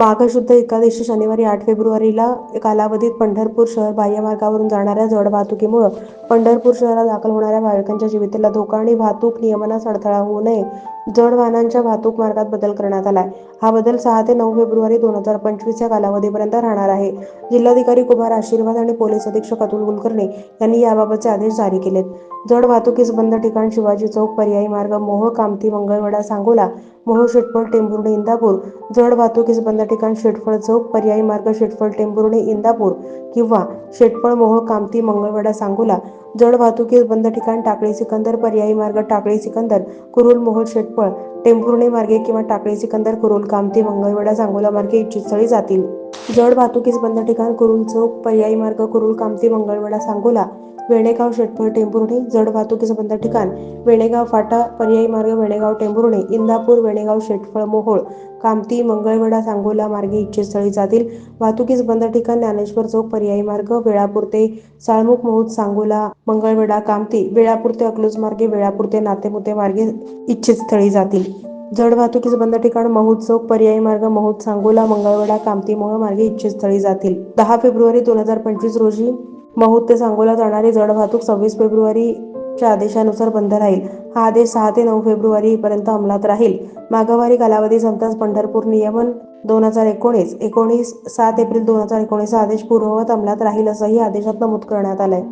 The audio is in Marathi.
माघशुद्ध एकादशी शनिवारी आठ फेब्रुवारीला कालावधीत पंढरपूर शहर बाह्यमार्गावरून जाणाऱ्या जड वाहतुकीमुळं पंढरपूर शहरात दाखल होणाऱ्या भाविकांच्या जीवितला धोका आणि वाहतूक नियमनास अडथळा होऊ नये. जड वाहनांच्या वाहतूक मार्गात बदल करण्यात आलाय. हा बदल सहा ते नऊ फेब्रुवारी दोन हजार पंचवीस या कालावधीपर्यंत राहणार आहे. जिल्हाधिकारी कुमार आशीर्वाद आणि पोलीस अधीक्षक अतुल कुलकर्णी यांनी याबाबतचे आदेश जारी केलेत. जड वाहतुकीस बंद ठिकाण शिवाजी चौक पर्यायी मार्ग मोहोळ कामती मंगळवेढा सांगोला मोहोळ शेटफळ टेंभुर्णी इंदापूर. जड वाहतुकीस बंद ठिकाण शेटफळ चौक पर्यायी मार्ग शेटफळ टेंभुर्णी इंदापूर किंवा शेटफळ मोहोळ कामती मंगळवेढा सांगोला. जड वाहतुकीस बंद ठिकाण टाकळी सिकंदर पर्यायी मार्ग टाकळी सिकंदर कुरुल मोहोळ शेटफळ टेंभुर्णी मार्गे किंवा टाकळी सिकंदर कुरुल कामती मंगळवेढा सांगोला मार्गे इच्छित स्थळी जातील. जड वाहतुकीस बंद ठिकाण कुरुल चौक पर्यायी मार्ग कुरुल कामती मंगळवेढा सांगोला. वेणेगाव शेटफळ टेंभुर्णी जड वाहतुकीचं बंद ठिकाण वेणेगाव फाटा पर्यायी मार्ग वेणेगाव टेंभुर्णी इंदापूर वेणेगाव शेटफळ मोहोळ कामती मंगळवेढा सांगोला मार्गे इच्छितस्थळी जातील. वाहतुकीस बंद ठिकाण ज्ञानेश्वर चौक पर्यायी मार्ग वेळापूर ते साळमुख मोहूत सांगोला मंगळवेढा कामती वेळापूर ते अकलूज मार्गे वेळापूर ते नातेमुते मार्गे इच्छितस्थळी जातील. जड वाहतुकीस बंद ठिकाण महूद चौक पर्यायी मार्ग महूद सांगोला मंगळवेढा कामती मोह मार्गे इच्छितस्थळी जातील. दहा फेब्रुवारी दोन हजार पंचवीस रोजी महूद ते सांगोला जाणारी जड वाहतूक सव्वीस फेब्रुवारी च्या आदेशानुसार बंद राहील. हा आदेश सहा ते नऊ फेब्रुवारी पर्यंत अंमलात राहील. माघवारी कालावधी संपताच पंढरपूर नियमन दोन हजार एकोणीस एकोणीस सात एप्रिल दोन हजार एकोणीस आदेश पूर्ववत अंमलात राहील असंही आदेशात नमूद करण्यात आलंय.